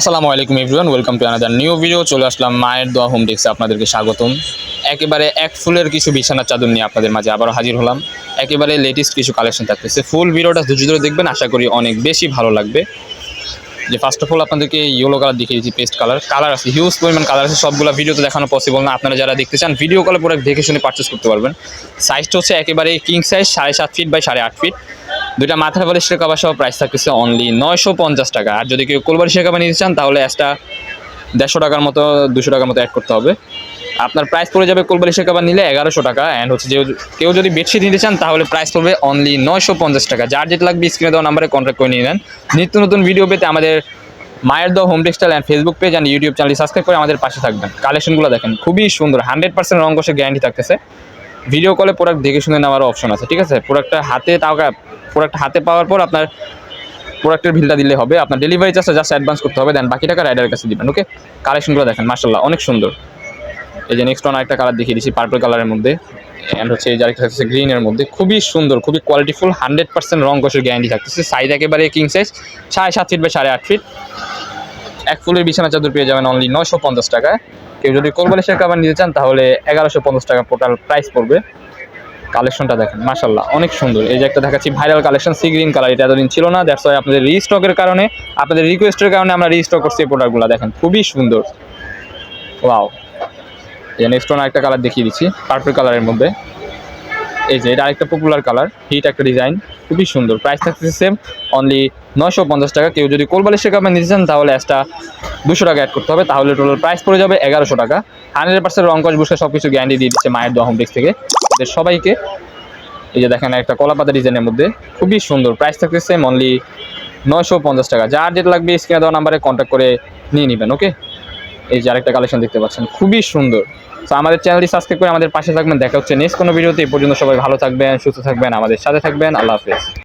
আসসালামু আলাইকুম everyone, welcome to another new video চলে আসলাম মায়ের দোয়া হোম ডেস্কে আপনাদেরকে স্বাগতম। একেবারে এক ফুলের কিছু বিছানার চাদর নিয়ে আপনাদের মাঝে আবারও হাজির হলাম। একেবারে লেটেস্ট কিছু কালেকশন থাকতেছে। ফুল ভিডিওটা ধৈর্য ধরে দেখবেন, আশা করি অনেক বেশি ভালো লাগবে। যে ফার্স্ট অফ অল আপনাদেরকে ইয়েলো কালার দেখিয়ে পেস্ট কালার কালার আছে হিউজ পরিমাণ কালার আছে, সবগুলো ভিডিওতে দেখানো পসিবল না। আপনারা যারা দেখতে চান ভিডিও কলে পুরো দেখে শুনে পারচেস করতে পারবেন। সাইজটা হচ্ছে একেবারে কিং সাইজ সাড়ে সাত ফিট বাই সাড়ে আট ফিট দুইটা মাথার বালিশের কাবার সহ প্রাইস থাকতেছে অনলি নয়শো পঞ্চাশ টাকা। আর যদি কেউ কোলবালিশের কাবার নিতে চান, তাহলে একটা দেড়শো টাকার মতো দুশো টাকার মতো অ্যাড করতে হবে। আপনার প্রাইস পড়ে যাবে কোলবালিশের কাবার নিলে এগারোশো টাকা। অ্যান্ড হচ্ছে যে কেউ যদি বেডশিট নিতে চান, তাহলে প্রাইস পড়বে অনলি নয়শো পঞ্চাশ টাকা। যার যেটা লাগবে স্ক্রিনে দেওয়া নাম্বারে কন্ট্যাক্ট করে নিয়ে নেন। নিত্য নতুন ভিডিও পেতে আমাদের মায়ের the home textile and Facebook page and YouTube channel subscribe করে আমাদের পাশে থাকবেন। কালেকশনগুলো দেখেন, খুবই সুন্দর। হান্ড্রেড পার্সেন্ট রঙ গ্যারান্টি থাকতেছে। ভিডিও কলে প্রোডাক্ট দেখে শুনে নেওয়ার অপশন আছে, ঠিক আছে? প্রোডাক্টটা হাতে টাকা প্রোডাক্ট হাতে পাওয়ার পর আপনার প্রোডাক্টের বিলটা দিলে হবে, আপনার ডেলিভারি চার্জটা জাস্ট অ্যাডভান্স করতে হবে দেন বাকি টাকা রাইডারের কাছে দিবেন ওকে কালেকশনগুলো দেখেন মার্শাল্লাহ অনেক সুন্দর। এই যে নেক্সট ওয়ান আরেকটা কালার দেখিয়ে দিচ্ছি পার্পল কালারের মধ্যে অ্যান্ড হচ্ছে এই আরেকটা থাকছে গ্রিনের মধ্যে, খুবই সুন্দর, খুবই কোয়ালিটিফুল হান্ড্রেড পার্সেন্ট রং কষের গ্যারান্টি থাকতেছে সাইজ একেবারে কিং সাইজ সাড়ে সাত ফিট বা সাড়ে আট ফিট এক ফুলের বিছানা চাদর পেয়ে যাবেন অনলি নয়শো পঞ্চাশ টাকায়। কেউ যদি কোলবালিশের কাবার নিতে চান, তাহলে এগারোশো পঞ্চাশ টাকা টোটাল প্রাইস পড়বে। কালেকশনটা দেখেন মাশাল্লাহ অনেক সুন্দর। এই যে একটা দেখাচ্ছি viral collection sea green colour এটা এতদিন ছিল না দ্যাটস ওয়াই আপনাদের রিস্টকের কারণে, আপনাদের রিকোয়েস্টের কারণে আমরা রিস্টক করছি এই প্রোডাক্টগুলো দেখেন, খুবই সুন্দর। ওয়াও এই নেক্সট আরেকটা কালার দেখিয়ে দিচ্ছি পার্পল কালারের মধ্যে। এই যে, এটা আরেকটা পপুলার কালার হিট একটা ডিজাইন খুবই সুন্দর প্রাইস থাকছে সেম অনলি নয়শো পঞ্চাশ টাকা। কেউ যদি কোলবালিশের কাপড় নিতে চান, তাহলে এক্সট্রা দুশো টাকা অ্যাড করতে হবে, তাহলে টোটাল প্রাইস পড়ে যাবে এগারোশো টাকা। হান্ড্রেড পার্সেন্ট রং কস বুসকে সব কিছু গ্যারান্টি দিয়ে দিচ্ছে মায়ের দোয়া হোম ডেস্ক থেকে। এদের সবাইকে, এই যে দেখেন একটা কলা পাতা ডিজাইনের মধ্যে, খুবই সুন্দর প্রাইস সেম অনলি নয়শো পঞ্চাশ টাকা। যার যেটা লাগবে স্ক্রিনে দেওয়া নাম্বারে কন্ট্যাক্ট করে নিয়ে নেবেন ওকে এই যে আরেকটা কালেকশন দেখতে পাচ্ছেন, খুবই সুন্দর। তো আমাদের চ্যানেলটি সাবস্ক্রাইব করে আমাদের পাশে থাকবেন, দেখা হচ্ছে নেক্সট কোনো ভিডিওতে এই পর্যন্ত সবাই ভালো থাকবেন, সুস্থ থাকবেন, আমাদের সাথে থাকবেন, আল্লাহ হাফেজ।